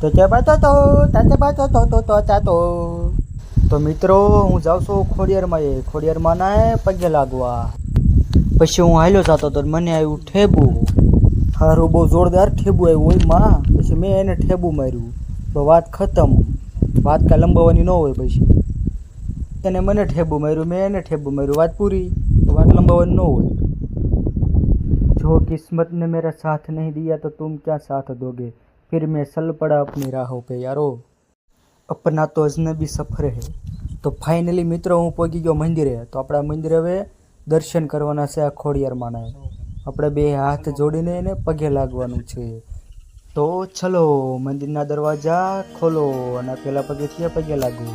તો તે બાતો તો તાતે બાતો તો તો તો તાતો તો મિત્રો હું જાઉં છું ખોડિયારમાં એ ખોડિયારમાં ના પગે લાગવા પછી હું હાલ્યો જતો તો મને આવ્યું ઠેબુ હારું બહુ જોરદાર ઠેબુ આવ્યું હોય માં પછી મેં એને ઠેબુ માર્યું તો વાત ખતમ વાત કાંઈ લંબાવવાની ન હોય પછી એને મને ઠેબુ માર્યું મેં એને ઠેબુ માર્યું વાત પૂરી તો વાત લંબાવવાની ન હોય જો કિસ્મત ને મેરા સાથ નહીં દિયા તો તુમ ક્યાં સાથ દોગે फिर मैं चल पड़ा अपनी राहों पे यारो अपना तो अजनबी सफर है તો ફાઇનલી મિત્રો હું પહોંચી ગયો મંદિરે તો આપણા મંદિરે હવે દર્શન કરવાના છે આ ખોડિયાર માના આપણે બે હાથ જોડીને એને પગે લાગવાનું છે તો ચલો મંદિરના દરવાજા ખોલો અને પેલા પગથિયા પગે લાગો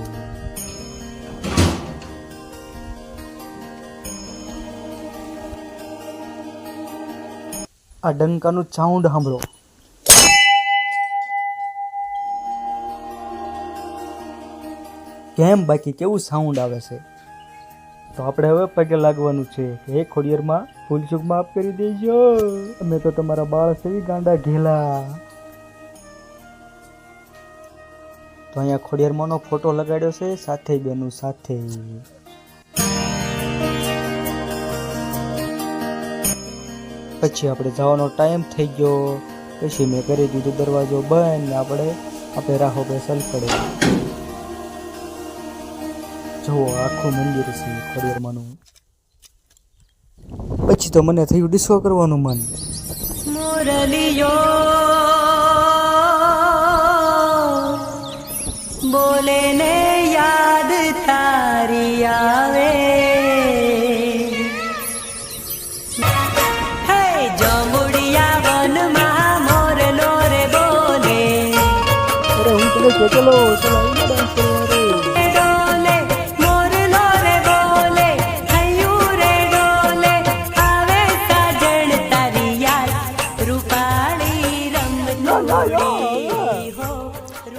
આ ડંકાનું સાઉન્ડ સાંભળો કેમ બાકી કેવું સાઉન્ડ આવે છે? તો આપણે હવે પગે લાગવાનું છે. હે ખોડિયારમાં ફૂલચૂક માફ કરી દેજો. અમે તો તમારા બાળ સેવી ગાંડા ઘેલા. તો અહીંયા ખોડિયારમાંનો ફોટો લગાડ્યો છે. સાથે બેનું સાથે. પછી આપણે જવાનો ટાઈમ થઈ ગયો. પછી મેં કરી દીધું દરવાજો બંધ. આપણે આપણે રાહો બેસલ પડે. જુઓ આખું મંદિર છે ખોડિયારમાંનું પછી તો મને થયું ડિસ્કો કરવાનું મન. બોલે ને યાદ તારી આવે. ચલો ચલો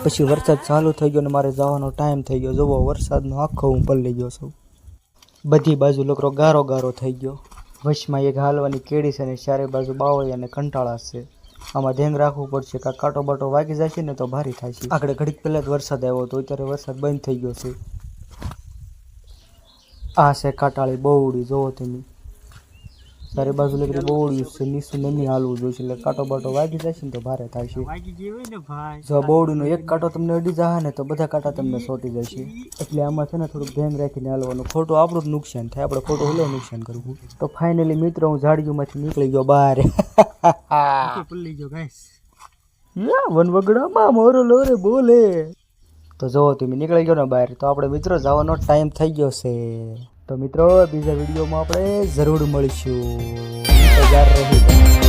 પછી વરસાદ ચાલુ થઈ ગયો ને મારે જવાનો ટાઈમ થઈ ગયો. જુઓ, વરસાદનો આખો હું પલળી ગયો છું. બધી બાજુ લોકો ગારો ગારો થઈ ગયો. વચમાં એક હાલવાની કેડી છે ને ચારે બાજુ બાવળી અને કંટાળા છે. આમાં ધ્યાન રાખવું પડશે કે કાંટો બાટો વાગી જશે ને તો ભારી થાય છે. આગળ ઘડીક પહેલાં જ વરસાદ આવ્યો હતો, અત્યારે વરસાદ બંધ થઈ ગયો છે. આ છે કાટાળી બહુડી જોવો તમે. ચારે બાજુ લગરે બહુ ઓળ્યું છે. નીસું નમી હાલવું જોઈએ. એટલે કાંટો બાટો વાગી જશે ને તો ભારે થાય છે. જો બોવડીનો એક કાંટો તમને અડી જાય ને તો બધા કાંટા તમને સોટી જશે એટલે આમાં છે ને થોડુંક ધ્યાન રાખીને હાલવાનું. ખોટું આપણું જ નુકસાન થાય. આપણે ખોટું હલો નુકસાન કરવું. તો ફાઇનલી મિત્રો હું ઝાડીઓમાંથી નીકળી ગયો બહાર. વન વનવગડામાં મોરો લોરે બોલે. તો જો તમે નીકળી ગયો ને બહાર તો આપણે મિત્રો જવાનો ટાઈમ થઈ ગયો છે. તો મિત્રો બીજા વિડીયોમાં આપણે જરૂર મળીશું. હજાર રહી